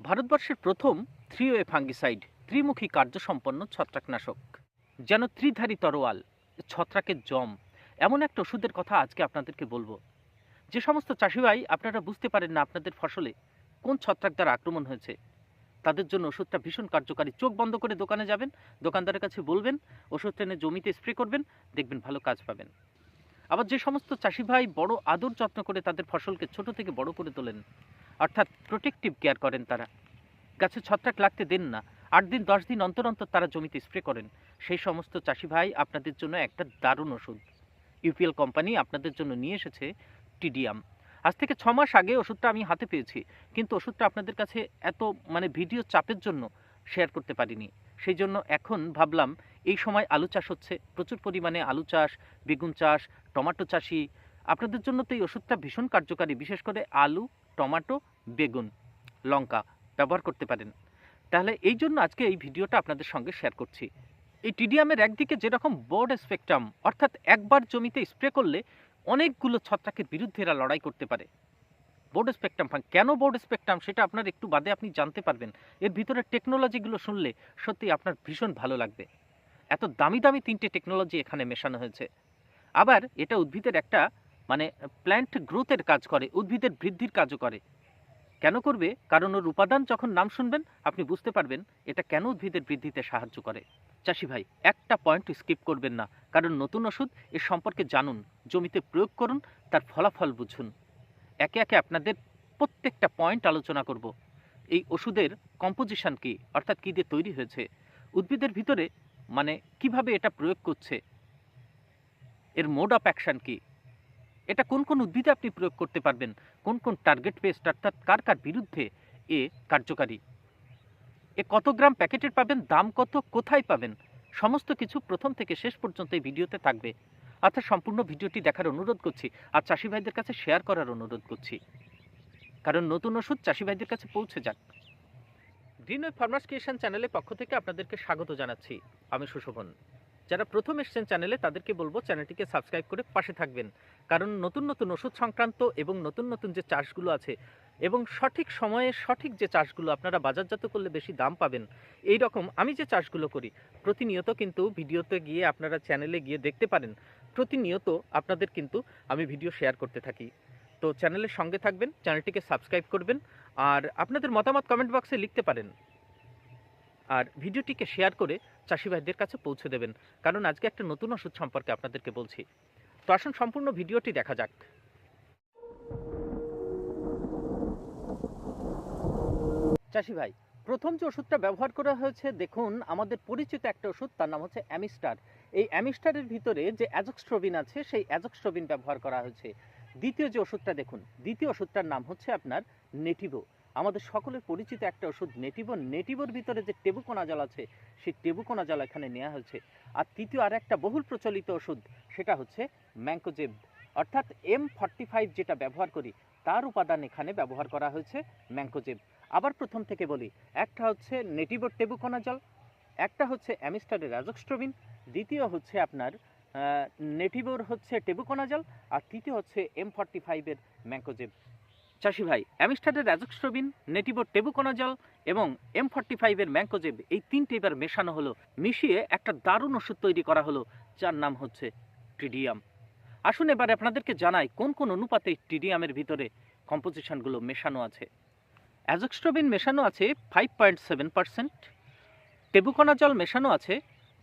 ভারতবর্ষের প্রথম three way fungicide ত্রিমুখী কার্যসম্পন্ন ছত্রাকনাশক। যেন ত্রিধারী তরোয়াল, ছত্রাকের জম, এমন একটা ওষুধের কথা আজকে আপনাদেরকে বলব। যে সমস্ত চাষি ভাই আপনারা বুঝতে পারেন না আপনাদের ফসলে কোন ছত্রাক দ্বারা আক্রমণ হয়েছে। তাদের জন্য ওষুধটা ভীষণ কার্যকারী। চোখ বন্ধ করে দোকানে যাবেন, দোকানদারের কাছে বলবেন ওষুধটা এনে জমিতে স্প্রে করবেন, দেখবেন ভালো কাজ পাবেন। আবার যে সমস্ত চাষি ভাই বড় আদর যত্ন করে তাদের ফসলকে ছোট থেকে বড় করে তোলেন অর্থাৎ প্রোটেকটিভ কেয়ার করেন তারা। গাছে ছত্রাক লাগতে দেন না। আট দিন, দশ দিন অন্তর অন্তর তারা জমিতে স্প্রে করেন। সেই সমস্ত চাষি ভাই আপনাদের জন্য একটা দারুণ ওষুধ। ইউপিএল কোম্পানি আপনাদের জন্য নিয়ে এসেছে টিডিয়াম আজ থেকে ছ মাস আগে ওষুধটা আমি হাতে পেয়েছি, কিন্তু ওষুধটা আপনাদের কাছে এত মানে ভিডিও চাপের জন্য শেয়ার করতে পারিনি। সেই জন্য এখন ভাবলাম, এই সময় আলু চাষ হচ্ছে। প্রচুর পরিমাণে আলু চাষ, বেগুন চাষ, টমেটো চাষি। আপনাদের জন্য তো এই ওষুধটা ভীষণ কার্যকারী, বিশেষ করে আলু টমেটো, বেগুন, লঙ্কা ব্যবহার করতে পারেন। তাহলে এই জন্য আজকে এই ভিডিওটা আপনাদের সঙ্গে শেয়ার করছি। এই টিডিয়ামের একদিকে যেরকম বোর্ড স্পেকট্রাম অর্থাৎ একবার জমিতে স্প্রে করলে অনেকগুলো ছত্রাকের বিরুদ্ধে এরা লড়াই করতে পারে। বোর্ড স্পেকট্রাম ফাং কেন বোর্ড স্পেকট্রাম সেটা আপনার একটু বাদে আপনি জানতে পারবেন। এর ভিতরে টেকনোলজিগুলো শুনলে সত্যি আপনার ভীষণ ভালো লাগবে। এত দামি দামি তিনটে টেকনোলজি এখানে মেশানো হয়েছে। আবার এটা উদ্ভিদের একটা মানে প্ল্যান্ট গ্রোথের কাজ করে, উদ্ভিদের বৃদ্ধির কাজও করে। কেন করবে? কারণ ওর উপাদান যখন নাম শুনবেন, আপনি বুঝতে পারবেন এটা কেন উদ্ভিদের বৃদ্ধিতে সাহায্য করে। চাষি ভাই, একটা পয়েন্ট স্কিপ করবেন না, কারণ নতুন ওষুধ এর সম্পর্কে জানুন, জমিতে প্রয়োগ করুন, তার ফলাফল বুঝুন। একে একে আপনাদের প্রত্যেকটা পয়েন্ট আলোচনা করব। এই ওষুধের কম্পোজিশন কী, অর্থাৎ কী দিয়ে তৈরি হয়েছে, উদ্ভিদের ভিতরে মানে কীভাবে এটা প্রয়োগ করছে, এর মোড অফ অ্যাকশন কি এটা কোন কোন উদ্ভিদে আপনি প্রয়োগ করতে পারবেন? কোন কোন টার্গেট পেস্ট অর্থাৎ কার কার বিরুদ্ধে এ কার্যকারী? এ কত গ্রাম প্যাকেটের পাবেন? দাম কত? কোথায় পাবেন? সমস্ত কিছু প্রথম থেকে শেষ পর্যন্ত এই ভিডিওতে থাকবে। অর্থাৎ সম্পূর্ণ ভিডিওটি দেখার অনুরোধ করছি আর চাষি ভাইদের কাছে শেয়ার করার অনুরোধ করছি। কারণ নতুন ওষুধ চাষি ভাইদের কাছে পৌঁছে যাক। গ্রিন ফার্মার্স ক্রিয়েশন চ্যানেলের পক্ষ থেকে আপনাদেরকে স্বাগত জানাচ্ছি। আমি সুশোভন। যারা প্রথম এসছেন চ্যানেলে, তাদেরকে বলব চ্যানেলটিকে সাবস্ক্রাইব করে পাশে থাকবেন। কারণ নতুন নতুন ওষুধ সংক্রান্ত এবং নতুন নতুন যে চাষগুলো আছে এবং সঠিক সময়ে সঠিক যে চাষগুলো আপনারা বাজারজাত করলে বেশি দাম পাবেন, এই রকম আমি যে চাষগুলো করি, প্রতিনিয়ত কিন্তু ভিডিওতে গিয়ে আপনারা চ্যানেলে গিয়ে দেখতে পারেন। প্রতিনিয়ত আপনাদের কিন্তু আমি ভিডিও শেয়ার করতে থাকি। তো চ্যানেলের সঙ্গে থাকবেন, চ্যানেলটিকে সাবস্ক্রাইব করবেন আর আপনাদের মতামত কমেন্ট বক্সে লিখতে পারেন। আর ভিডিওটিকে শেয়ার করে চাষি ভাইদের কাছে পৌঁছে দেবেন। কারণ আজকে একটা নতুন ওষুধ সম্পর্কে আপনাদেরকে বলছি। তো আসুন, সম্পূর্ণ ভিডিওটি দেখা যাক। চাষি ভাই প্রথম যে ওষুধটা ব্যবহার করা হয়েছে, দেখুন, আমাদের পরিচিত একটা ওষুধ, তার নাম হচ্ছে অ্যামিস্টার। এই অ্যামিস্টারের ভিতরে যে অ্যাজক্সট্রোবিন আছে, সেই অ্যাজক্সট্রোবিন ব্যবহার করা হয়েছে। দ্বিতীয় যে ওষুধটা দেখুন, দ্বিতীয় ওষুধটার নাম হচ্ছে আপনার নেটিভো। আমাদের সকলের পরিচিত একটা ওষুধ নেটিভো, নেটিভোর ভিতরে যে টেবুকোনাজল আছে, সেই টেবুকোনাজল এখানে নেওয়া হয়েছে আর তৃতীয় আর একটা বহুল প্রচলিত ওষুধ, সেটা হচ্ছে ম্যাঙ্কোজেব অর্থাৎ এম ফর্টি ফাইভ যেটা ব্যবহার করি, তার উপাদান এখানে ব্যবহার করা হয়েছে ম্যাঙ্কোজেব আবার প্রথম থেকে বলি, একটা হচ্ছে নেটিভোর টেবুকোনাজল একটা হচ্ছে অ্যামিস্টারের অ্যাজক্সট্রোবিন দ্বিতীয় হচ্ছে আপনার নেটিভোর হচ্ছে টেবুকোনাজল আর তৃতীয় হচ্ছে এম ফর্টি ফাইভের ম্যাঙ্কোজেব চাষি ভাই, অ্যামিস্টারের অ্যাজক্সট্রোবিন নেটিভোর টেবুকোনাজল এবং এম ফর্টি ফাইভের ম্যাঙ্কোজেব এই তিনটে এবার মেশানো হলো, মিশিয়ে একটা দারুণ ওষুধ তৈরি করা হলো, যার নাম হচ্ছে টিডিয়াম। আসুন এবার আপনাদেরকে জানাই কোন কোন অনুপাতে টিডিয়ামের ভিতরে কম্পোজিশনগুলো মেশানো আছে। অ্যাজক্সট্রোবিন মেশানো আছে five point seven percent tebuconazole মেশানো আছে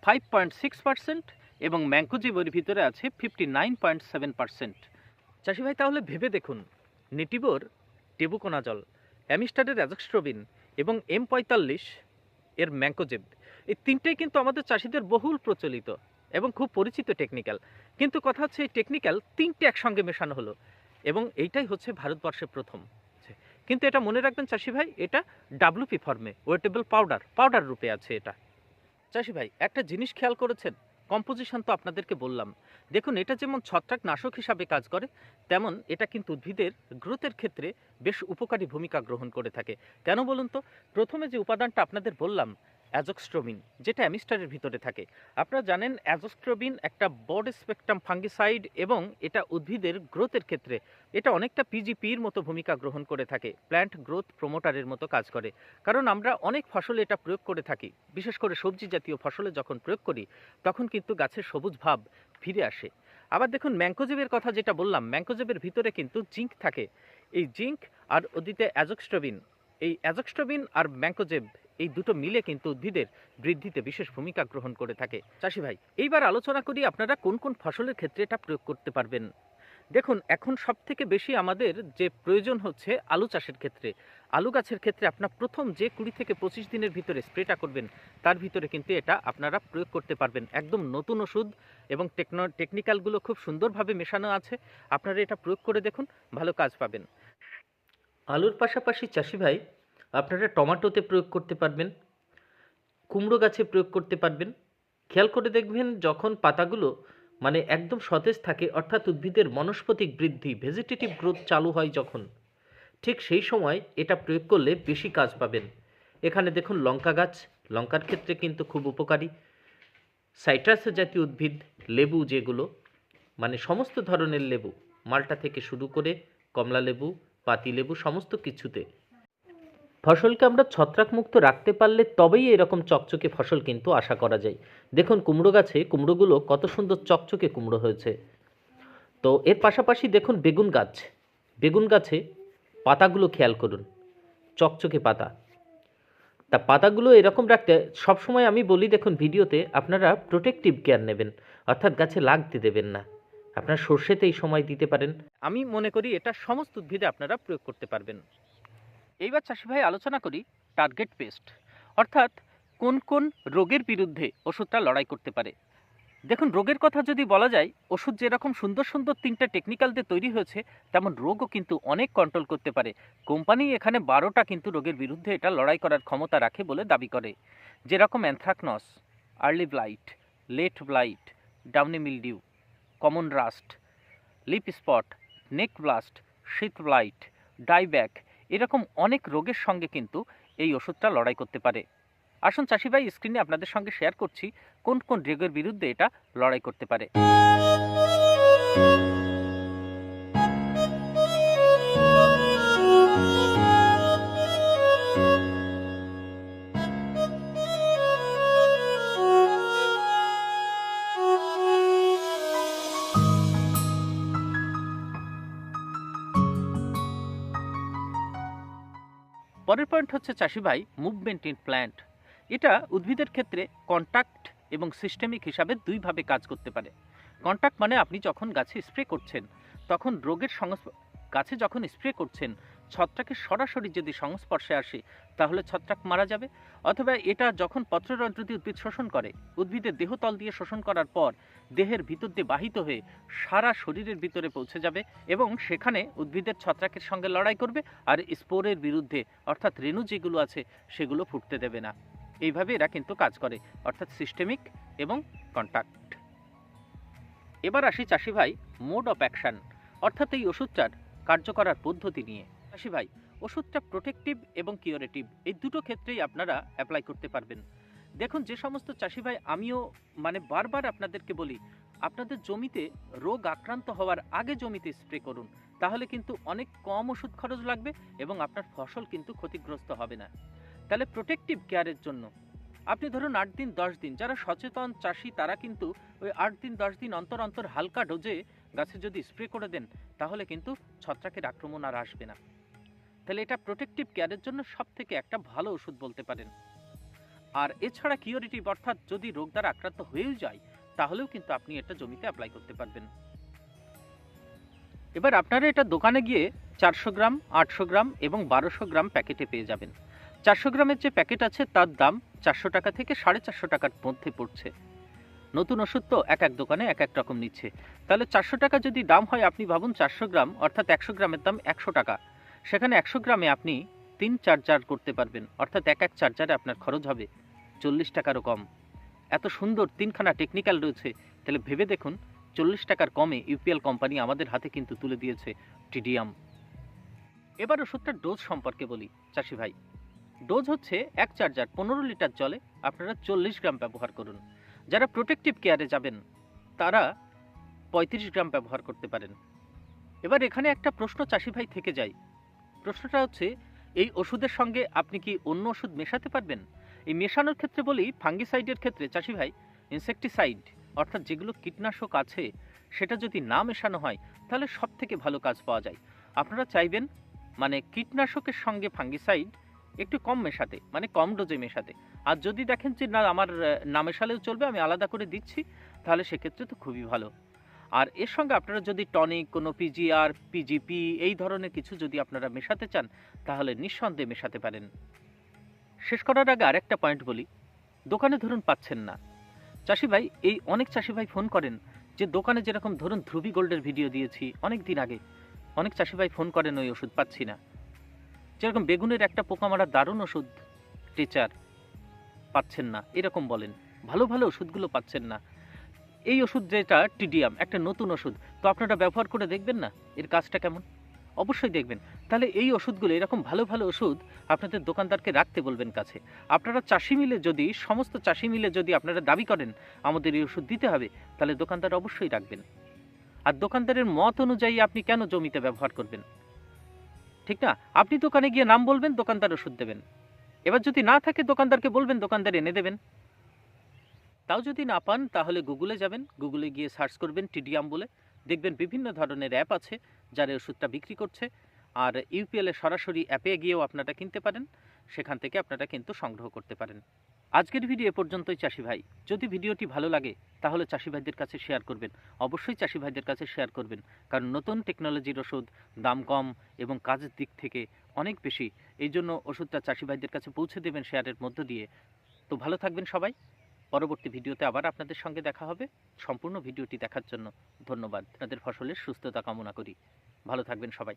ফাইভ পয়েন্ট সিক্স পার্সেন্ট এবং ম্যাঙ্কোজেবের ভিতরে আছে fifty nine point seven percent চাষি ভাই, তাহলে ভেবে দেখুন। নেটিবোর টেবুকোনাজল অ্যামিস্টারের অ্যাজক্সট্রোবিন এবং এম পঁয়তাল্লিশ এর ম্যাঙ্কোজেব এই তিনটেই কিন্তু আমাদের চাষিদের বহুল প্রচলিত এবং খুব পরিচিত টেকনিক্যাল। কিন্তু কথা হচ্ছে এই টেকনিক্যাল তিনটে একসঙ্গে মেশানো হলো এবং এইটাই হচ্ছে ভারতবর্ষে প্রথম। কিন্তু এটা মনে রাখবেন চাষি ভাই, এটা ডাব্লুপি ফর্মে ওয়েটেবল পাউডার পাউডার রূপে আছে এটা। চাষি ভাই, একটা জিনিস খেয়াল করেছেন? কম্পোজিশন তো আপনাদেরকে বললাম। দেখুন, এটা যেমন ছত্রাক নাশক হিসাবে কাজ করে, তেমন এটা কিন্তু উদ্ভিদের গ্রোথের ক্ষেত্রে বেশ উপকারী ভূমিকা গ্রহণ করে থাকে। কেন বলুন তো? প্রথমে যে উপাদানটা আপনাদের বললাম অ্যাজোক্সট্রোবিন যেটা অ্যামিস্টারের ভিতরে থাকে। আপনারা জানেন অ্যাজোস্ট্রোবিন একটা বড স্পেকট্রাম ফাঙ্গিসাইড এবং এটা উদ্ভিদের গ্রোথের ক্ষেত্রে, এটা অনেকটা পিজিপির মতো ভূমিকা গ্রহণ করে থাকে প্ল্যান্ট গ্রোথ প্রমোটারের মতো কাজ করে। কারণ আমরা অনেক ফসলে এটা প্রয়োগ করে থাকি, বিশেষ করে সবজি জাতীয় ফসলে যখন প্রয়োগ করি, তখন কিন্তু গাছের সবুজ ভাব ফিরে আসে। আবার দেখুন ম্যাঙ্কোজেবের কথা যেটা বললাম ম্যাঙ্কোজেবের ভিতরে কিন্তু জিঙ্ক থাকে। এই জিঙ্ক আর ওদিতে অ্যাজোক্সট্রোবিন এই অ্যাজোক্সট্রোবিন আর ম্যাঙ্কোজেব এই দুটো মিলে কিন্তু উদ্ভিদের বৃদ্ধিতে বিশেষ ভূমিকা গ্রহণ করে থাকে। চাষি ভাই, এইবার আলোচনা করি আপনারা কোন কোন ফসলের ক্ষেত্রে এটা প্রয়োগ করতে পারবেন। দেখুন, এখন সব থেকে বেশি আমাদের যে প্রয়োজন হচ্ছে আলু চাষের ক্ষেত্রে। আলু গাছের ক্ষেত্রে আপনার প্রথম যে কুড়ি থেকে পঁচিশ দিনের ভিতরে স্প্রেটা করবেন, তার ভিতরে কিন্তু এটা আপনারা প্রয়োগ করতে পারবেন। একদম নতুন ওষুধ এবং টেকনো, টেকনিক্যালগুলো খুব সুন্দরভাবে মেশানো আছে। আপনারা এটা প্রয়োগ করে দেখুন, ভালো কাজ পাবেন। আলুর পাশাপাশি চাষি ভাই আপনারা টমেটোতে প্রয়োগ করতে পারবেন, কুমড়ো গাছে প্রয়োগ করতে পারবেন। খেয়াল করে দেখবেন যখন পাতাগুলো মানে একদম সতেজ থাকে, অর্থাৎ উদ্ভিদের বনস্পতিক বৃদ্ধি ভেজিটেটিভ গ্রোথ চালু হয় যখন, ঠিক সেই সময় এটা প্রয়োগ করলে বেশি কাজ পাবেন। এখানে দেখুন লঙ্কা গাছ, লঙ্কার ক্ষেত্রে কিন্তু খুব উপকারী। সাইট্রাস জাতীয় উদ্ভিদ, লেবু যেগুলো মানে সমস্ত ধরনের লেবু, মালটা থেকে শুরু করে কমলা লেবু পাতি লেবু সমস্ত কিছুতে। ফসলকে আমরা ছত্রাকমুক্ত রাখতে পারলে তবেই এরকম চকচকে ফসল কিন্তু আশা করা যায়। দেখুন কুমড়ো গাছে কুমড়োগুলো কত সুন্দর চকচকে কুমড়ো হয়েছে। তো এর পাশাপাশি দেখুন বেগুন গাছ। বেগুন গাছে পাতাগুলো খেয়াল করুন, চকচকে পাতা। তা পাতাগুলো এরকম রাখতে সবসময় আমি বলি, দেখুন ভিডিওতে আপনারা প্রোটেকটিভ কেয়ার নেবেন, অর্থাৎ গাছে লাগতে দেবেন না। আপনার সর্ষেতে এই সময় দিতে পারেন। আমি মনে করি এটা সমস্ত উদ্ভিদে আপনারা প্রয়োগ করতে পারবেন। এইবার চাষি ভাই আলোচনা করি টার্গেট পেস্ট অর্থাৎ কোন কোন রোগের বিরুদ্ধে ওষুধটা লড়াই করতে পারে। দেখুন, রোগের কথা যদি বলা যায়, ওষুধ যেরকম সুন্দর সুন্দর তিনটা টেকনিক্যাল দিয়ে তৈরি হয়েছে, তেমন রোগও কিন্তু অনেক কন্ট্রোল করতে পারে। কোম্পানি এখানে বারোটা কিন্তু রোগের বিরুদ্ধে এটা লড়াই করার ক্ষমতা রাখে বলে দাবি করে। যেরকম anthracnose early blight late blight downy mildew common rust leaf spot neck blast sheath blight dieback এরকম অনেক রোগের সঙ্গে কিন্তু এই ওষুধটা লড়াই করতে পারে। আসুন চাষি ভাই স্ক্রিনে আপনাদের সঙ্গে শেয়ার করছি কোন কোন রোগের বিরুদ্ধে এটা লড়াই করতে পারে। পরের পয়েন্ট হচ্ছে চাষি ভাই মুভমেন্ট ইন প্ল্যান্ট এটা উদ্ভিদের ক্ষেত্রে কন্ট্যাক্ট এবং সিস্টেমিক হিসাবে দুইভাবে কাজ করতে পারে। কন্ট্যাক্ট মানে আপনি যখন গাছে স্প্রে করছেন, তখন রোগের সংস্প গাছে যখন স্প্রে করছেন ছত্রাকের সরাসরি যদি সংস্পর্শে আসে, তাহলে ছত্রাক মারা যাবে। অথবা এটা যখন পত্ররন্ধ্র দিয়ে উদ্ভিদ শোষণ করে, উদ্ভিদের দেহতল দিয়ে শোষণ করার পর দেহের ভিতর দিয়ে বাহিত হয়ে সারা শরীরের ভিতরে পৌঁছে যাবে এবং সেখানে উদ্ভিদের ছত্রাকের সঙ্গে লড়াই করবে আর স্পোরের বিরুদ্ধে, অর্থাৎ রেণু যেগুলো আছে, সেগুলো ফুটতে দেবে না। এইভাবে এরা কিন্তু কাজ করে, অর্থাৎ সিস্টেমিক এবং কন্টাক্ট এবার আসি চাষি ভাই মোড অফ অ্যাকশন অর্থাৎ এই ওষুধটার কার্য করার পদ্ধতি নিয়ে। চাষি ভাই, ওষুধটা প্রোটেক্টিভ এবং কিউরেটিভ এই দুটো ক্ষেত্রেই আপনারা অ্যাপ্লাই করতে পারবেন। দেখুন, যে সমস্ত চাষি ভাই, আমিও মানে বারবার আপনাদেরকে বলি, আপনাদের জমিতে রোগ আক্রান্ত হওয়ার আগে জমিতে স্প্রে করুন, তাহলে কিন্তু অনেক কম ওষুধ খরচ লাগবে এবং আপনার ফসল কিন্তু ক্ষতিগ্রস্ত হবে না। তাহলে প্রোটেক্টিভ কেয়ারের জন্য, আপনি ধরুন আট দিন, দশ দিন, যারা সচেতন চাষি, তারা কিন্তু ওই আট দিন, দশ দিন অন্তর অন্তর হালকা ডোজে গাছে যদি স্প্রে করে দেন, তাহলে কিন্তু ছত্রাকের আক্রমণ আর আসবে না। তাহলে এটা প্রোটেক্টিভ কেয়ারের জন্য সব থেকে একটা ভালো ওষুধ বলতে পারেন। আর এছাড়া কিওরিটিভ অর্থাৎ যদি রোগ দ্বারা আক্রান্ত হয়েও যায়, তাহলেও কিন্তু আপনি এটা জমিতে অ্যাপ্লাই করতে পারবেন। এবার আপনারা এটা দোকানে গিয়ে চারশো গ্রাম, আটশো গ্রাম এবং বারোশো গ্রাম প্যাকেটে পেয়ে যাবেন। চারশো গ্রামের যে প্যাকেট আছে, তার দাম চারশো টাকা থেকে সাড়ে চারশো টাকার মধ্যে পড়ছে। নতুন ওষুধ তো এক এক দোকানে এক এক রকম নিচ্ছে। তাহলে চারশো টাকা যদি দাম হয়, আপনি ভাবুন চারশো গ্রাম, অর্থাৎ একশো গ্রামের দাম একশো টাকা। সেখানে একশো গ্রামে আপনি তিন চার্জার করতে পারবেন। অর্থাৎ এক এক চার্জারে আপনার খরচ হবে চল্লিশ টাকারও কম। এত সুন্দর তিনখানা টেকনিক্যাল রয়েছে। তাহলে ভেবে দেখুন, চল্লিশ টাকার কমে ইউপিএল কোম্পানি আমাদের হাতে কিন্তু তুলে দিয়েছে টিডিএম এবার ওষুধটার ডোজ সম্পর্কে বলি, চাষি ভাই। ডোজ হচ্ছে এক চার্জার পনেরো লিটার জলে আপনারা চল্লিশ গ্রাম ব্যবহার করুন। যারা প্রোটেক্টিভ কেয়ারে যাবেন, তারা পঁয়ত্রিশ গ্রাম ব্যবহার করতে পারেন। এবার এখানে একটা প্রশ্ন চাষি ভাই থেকে যায়। প্রশ্নটা হচ্ছে, এই ওষুধের সঙ্গে আপনি কি অন্য ওষুধ মেশাতে পারবেন? এই মেশানোর ক্ষেত্রে বলি, ফাঙ্গিসাইডের ক্ষেত্রে চাষি ভাই, ইনসেকটিসাইড, অর্থাৎ যেগুলো কীটনাশক আছে, সেটা যদি না মেশানো হয়, তাহলে সব থেকে ভালো কাজ পাওয়া যায়। আপনারা চাইবেন মানে কীটনাশকের সঙ্গে ফাঙ্গিসাইড একটু কম মেশাতে মানে কম ডোজে মেশাতে। আর যদি দেখেন যে, না, আমার, না মেশালেও চলবে, আমি আলাদা করে দিচ্ছি, তাহলে সেক্ষেত্রে তো খুবই ভালো। আর এর সঙ্গে আপনারা যদি টনিক, কোনো পিজিআর পিজিপি এই ধরনের কিছু যদি আপনারা মেশাতে চান, তাহলে নিঃসন্দেহে মেশাতে পারেন। শেষ করার আগে আরেকটা পয়েন্ট বলি। দোকানে ধরুন পাচ্ছেন না। চাষি ভাই, এই অনেক চাষি ভাই ফোন করেন যে দোকানে যেরকম ধরুন ধ্রুবি গোল্ডের ভিডিও দিয়েছি অনেক দিন আগে। অনেক চাষি ভাই ফোন করেন, ওই ওষুধ পাচ্ছি না। যেরকম বেগুনের একটা পোকা মারা দারুণ ওষুধ, টিচার, পাচ্ছেন না, এরকম বলেন। ভালো ভালো ওষুধগুলো পাচ্ছেন না। এই ওষুধ যেটা টিডিয়াম একটা নতুন ওষুধ। তো আপনারা ব্যবহার করে দেখবেন না এর কাজটা কেমন? অবশ্যই দেখবেন। তাহলে এই ওষুধগুলো এরকম ভালো ভালো ওষুধ আপনাদের দোকানদারকে রাখতে বলবেন কাছে। আপনারা চাষি মিলে যদি, সমস্ত চাষি মিলে যদি আপনারা দাবি করেন আমাদের এই ওষুধ দিতে হবে, তাহলে দোকানদার অবশ্যই রাখবেন। আর দোকানদারের মত অনুযায়ী আপনি কেন জমিতে ব্যবহার করবেন? ঠিক না? আপনি দোকানে গিয়ে নাম বলবেন, দোকানদার ওষুধ দেবেন। এবার যদি না থাকে, দোকানদারকে বলবেন, দোকানদার এনে দেবেন। তাও যদি না পান, তাহলে গুগলে যাবেন। গুগলে গিয়ে সার্চ করবেন টিডিয়াম বলে। দেখবেন বিভিন্ন ধরনের অ্যাপ আছে যারা ওষুধটা বিক্রি করছে। আর ইউপিএল সরাসরি অ্যাপে গিয়েও আপনারা কিনতে পারেন। সেখান থেকে আপনারা কিন্তু সংগ্রহ করতে পারেন। আজকের ভিডিও এ পর্যন্তই চাষি ভাই। যদি ভিডিওটি ভালো লাগে, তাহলে চাষি ভাইদের কাছে শেয়ার করবেন। অবশ্যই চাষি ভাইদের কাছে শেয়ার করবেন। কারণ নতুন টেকনোলজির ওষুধ দাম কম এবং কাজের দিক থেকে অনেক বেশি। এই জন্য ওষুধটা চাষি ভাইদের কাছে পৌঁছে দেবেন শেয়ারের মধ্য দিয়ে। তো ভালো থাকবেন সবাই। পরবর্তী ভিডিওতে আবার আপনাদের সঙ্গে দেখা হবে। সম্পূর্ণ ভিডিওটি দেখার জন্য ধন্যবাদ। আপনাদের ফসলের সুস্থতা কামনা করি। ভালো থাকবেন সবাই।